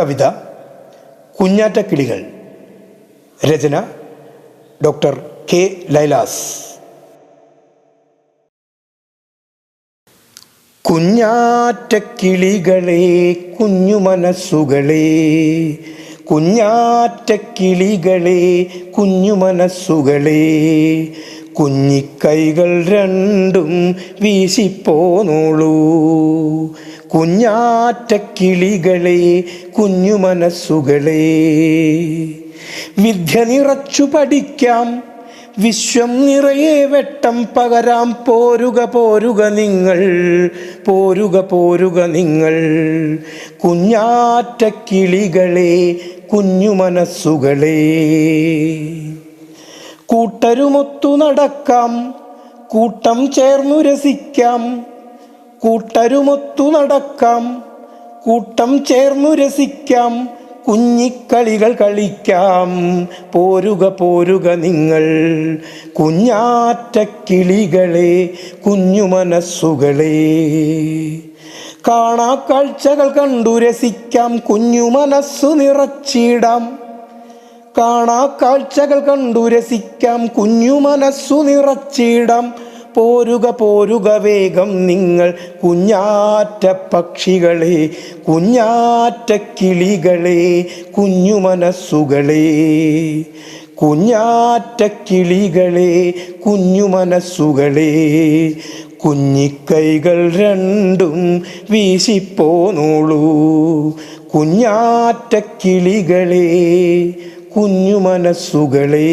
കവിത കുഞ്ഞാറ്റക്കിളികൾ. രചന doctor K Lailas. കുഞ്ഞാറ്റക്കിളികളെ കുഞ്ഞു മനസ്സുകളെ കുഞ്ഞാറ്റക്കിളികളെ കുഞ്ഞു മനസ്സുകളെ കുഞ്ഞിക്കൈകൾ രണ്ടും വീശിപ്പോന്നോളൂ. കുഞ്ഞാറ്റക്കിളികളെ കുഞ്ഞു മനസ്സുകളെ വിദ്യ നിറച്ചു പഠിക്കാം. വിശ്വം നിറയെ വെട്ടം പകരാം. പോരുക പോരുക നിങ്ങൾ പോരുക പോരുക നിങ്ങൾ. കുഞ്ഞാറ്റക്കിളികളെ കുഞ്ഞു മനസ്സുകളെ കൂട്ടരുമൊത്തു നടക്കാം. കൂട്ടം ചേർന്നു രസിക്കാം. കൂട്ടരുമൊത്തു നടക്കാം. കൂട്ടം ചേർന്നു രസിക്കാം. കുഞ്ഞിക്കളികൾ കളിക്കാം. പോരുക പോരുക നിങ്ങൾ. കുഞ്ഞാറ്റക്കിളികളെ കുഞ്ഞു മനസ്സുകളെ കാണാ കാഴ്ചകൾ കണ്ടു രസിക്കാം. കുഞ്ഞു മനസ്സു നിറച്ചിടാം. കാണാ കാഴ്ചകൾ കണ്ടു രസിക്കാം കുഞ്ഞു മനസ്സു നിറച്ചിടാം. പോരുക പോരുക വേഗം നിങ്ങൾ കുഞ്ഞാറ്റ പക്ഷികളെ കുഞ്ഞാറ്റ കിളികളെ കുഞ്ഞു മനസ്സുകളെ. കുഞ്ഞാറ്റ കിളികളെ കുഞ്ഞു മനസ്സുകളെ. കുഞ്ഞിക്കൈകൾ രണ്ടും വീശിപ്പോന്നോളൂ. കുഞ്ഞാറ്റ കിളികളെ കുഞ്ഞു മനസ്സുകളെ